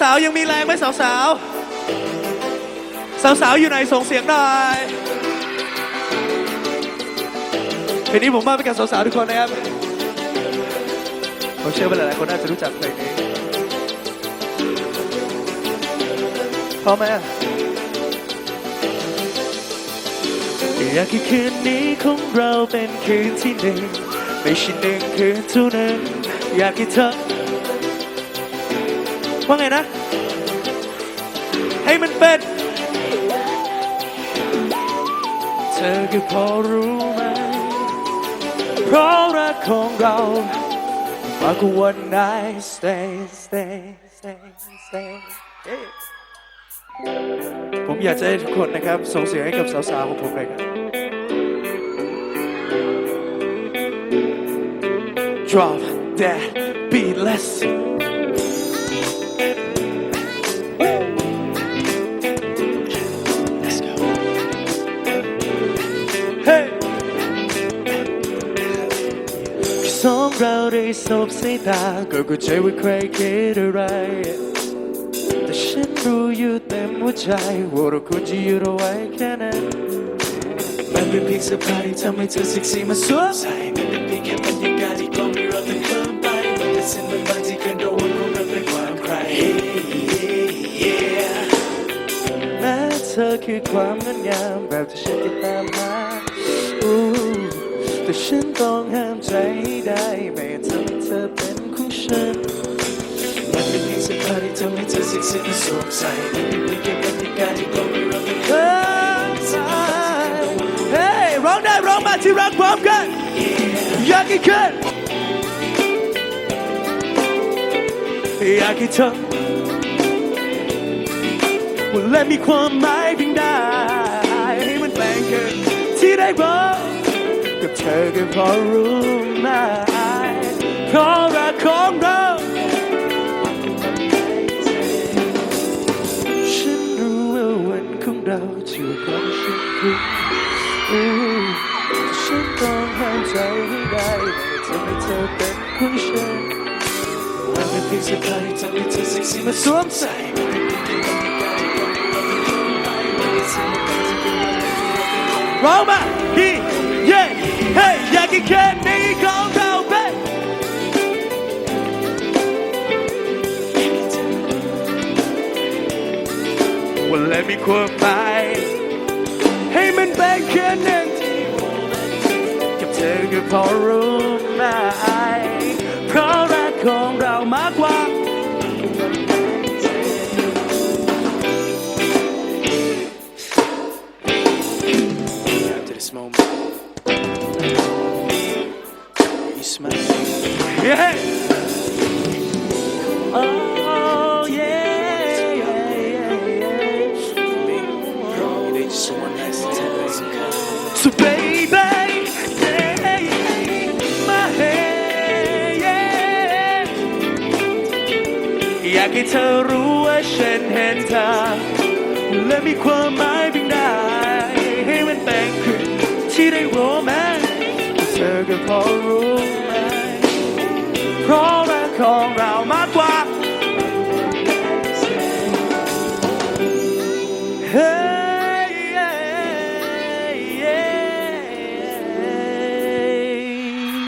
สาวๆยังมีแรงไหมสาวๆสาวๆอยู่ไหนส่งเสียงหน่อยเพลงนี้ผมมอบไปกับสาวๆทุกคนนะครับผมเชื่อว่าหลายๆคนน่าจะรู้จักเพลงนี้พร้อมไหมอะอยากให้คืนนี้ของเราเป็นคืนที่หนึ่งไม่ใช่หนึ่งคืนเท่านั้นอยากให้เธอ ว่าไงนะ ให้มันเป็นเธอคือพอรู้ไหมเพราะรักของเรามากกว่า one night stay stay stay stay ผมอยากจะให้ทุกคนนะครับส่งเสียงให้กับสาวๆของผมเลยครับ Drop that beat, let's Let's สองเราได้สบสายตาก็เข้าใจว่าใครคิดอะไร แต่ฉันรู้อยู่เต็มหัวใจว่าเราควรจะอยู่เอาไว้แค่นั้น มันเป็นเพียงเสื้อผ้าที่ทำให้เธอเซ็กซี่มาสวมใส่มันเป็นเพียงแค่บรรยากาศที่กลมให้เราต้องเคลิ้มไปมันเป็นสิ่งบางๆที่เกินโดนของเราเป็นความใคร yeah แม้เธอคือความงดงามแบบที่ฉันติดตามหาอู้ แต่ฉันต้องห้ามใจได้ไม่ให้ทำให้เธอเป็นของฉันมันเป็นเพียงสื้อผ้าที่ทำให้เธอเซ็กซี่มาสวมใส่มันเป็นเพียงแค่บรรยากาศที่กลมให้เราต้องเคลิ้มใส่เฮ้ยร้องได้ร้องมาที่รักพร้อมกันอยากให้ขึ้นอยากให้เธอว่าและมีความหมายเพียงได้ให้มันแปลงเกินที่ได้บอก อก็พอรู้ไหมเพราะรักของเราฉันรู้ว่าวันของเราจะของฉันคืออู้ฉันต้องห้ามใจให้ได้ทำให้เธอเป็นของฉันมันเป็นเพียงสื้อผ้าที่ทำให้เธอเซ็กซี่มาสวมใส่ร้องมา วันและมีความหมายให้มันเป็นแค่หนึ่งที่กับเธอก็พอรู้ไหมเพราะรักของเรามากกว่า Yeah. Oh So baby, stay in my head อยากให้เธอรู้ว่าฉันเห็นเธอและมีความหมายเพียงใดให้มันเป็นคืนที่ได้โรแมนเธอก็พอรู้ไหมเพราะรักของเรามากกว่า Hey